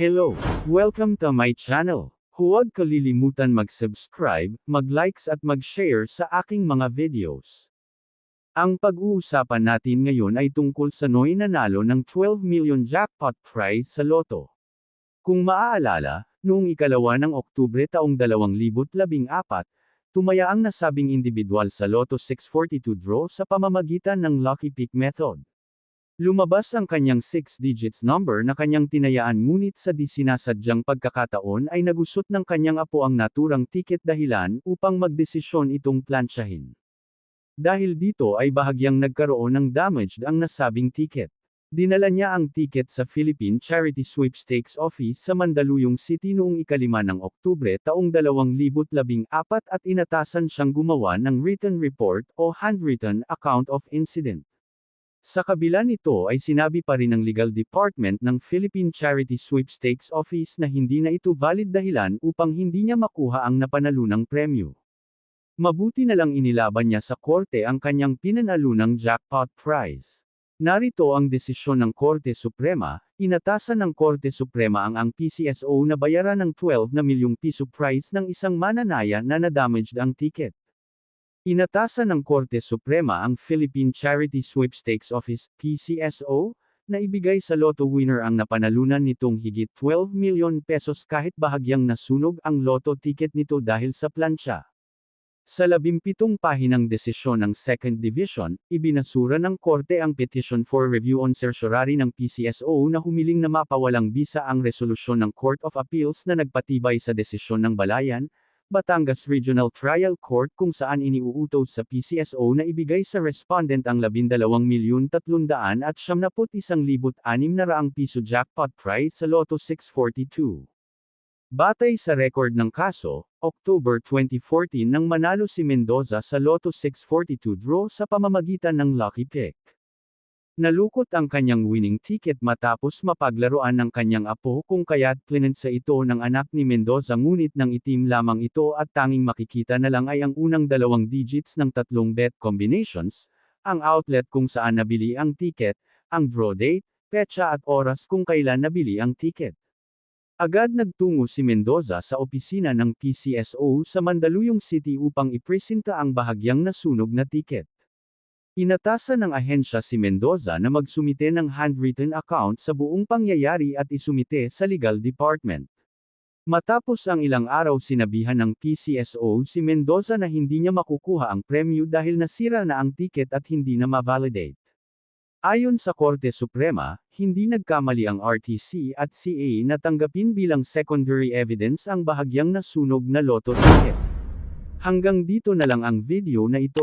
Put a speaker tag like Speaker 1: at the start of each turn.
Speaker 1: Hello! Welcome to my channel. Huwag kalilimutan mag-subscribe, mag-likes at mag-share sa aking mga videos. Ang pag-uusapan natin ngayon ay tungkol sa Noy nanalo ng 12 million jackpot prize sa loto. Kung maaalala, noong ikalawa ng Oktubre taong 2014, tumaya ang nasabing individual sa Lotto 642 draw sa pamamagitan ng Lucky Pick method. Lumabas ang kanyang 6 digits number na kanyang tinayaan ngunit sa di sinasadyang pagkakataon ay nagusot ng kanyang apo ang naturang ticket dahilan upang magdesisyon itong plansyahin. Dahil dito ay bahagyang nagkaroon ng damaged ang nasabing ticket. Dinala niya ang ticket sa Philippine Charity Sweepstakes Office sa Mandaluyong City noong ikalima ng Oktubre taong 2014 at inatasan siyang gumawa ng written report o handwritten account of incident. Sa kabila nito ay sinabi pa rin ng legal department ng Philippine Charity Sweepstakes Office na hindi na ito valid dahilan upang hindi niya makuha ang napanalunang premyo. Mabuti na lang inilaban niya sa korte ang kanyang pinanalunang jackpot prize. Narito ang desisyon ng Korte Suprema, inatasan ng Korte Suprema ang ang PCSO na bayaran ng 12 na milyong piso prize ng isang mananaya na nadamaged ang ticket. Inatasan ng Korte Suprema ang Philippine Charity Sweepstakes Office, PCSO, na ibigay sa lotto winner ang napanalunan nitong higit 12 milyon pesos kahit bahagyang nasunog ang lotto ticket nito dahil sa plansya. Sa labimpitong pahinang desisyon ng Second Division, ibinasura ng Korte ang petition for review on certiorari ng PCSO na humiling na mapawalang bisa ang resolusyon ng Court of Appeals na nagpatibay sa desisyon ng Balayan, Batangas Regional Trial Court kung saan iniuutos sa PCSO na ibigay sa respondent ang 12,300,000 at 71,600 piso jackpot prize sa Lotto 642. Batay sa record ng kaso, October 2014 nang manalo si Mendoza sa Lotto 642 draw sa pamamagitan ng Lucky Pick. Nalukot ang kanyang winning ticket matapos mapaglaruan ng kanyang apo kung kaya't plinansa ito ng anak ni Mendoza ngunit nang itim lamang ito at tanging makikita na lang ay ang unang dalawang digits ng tatlong bet combinations, ang outlet kung saan nabili ang ticket, ang draw date, petsa at oras kung kailan nabili ang ticket. Agad nagtungo si Mendoza sa opisina ng PCSO sa Mandaluyong City upang ipresenta ang bahagyang nasunog na ticket. Inatasan ng ahensya si Mendoza na magsumite ng handwritten account sa buong pangyayari at isumite sa legal department. Matapos ang ilang araw sinabihan ng PCSO si Mendoza na hindi niya makukuha ang premyo dahil nasira na ang ticket at hindi na ma-validate. Ayon sa Korte Suprema, hindi nagkamali ang RTC at CA na tanggapin bilang secondary evidence ang bahagyang nasunog na loto ticket. Hanggang dito na lang ang video na ito.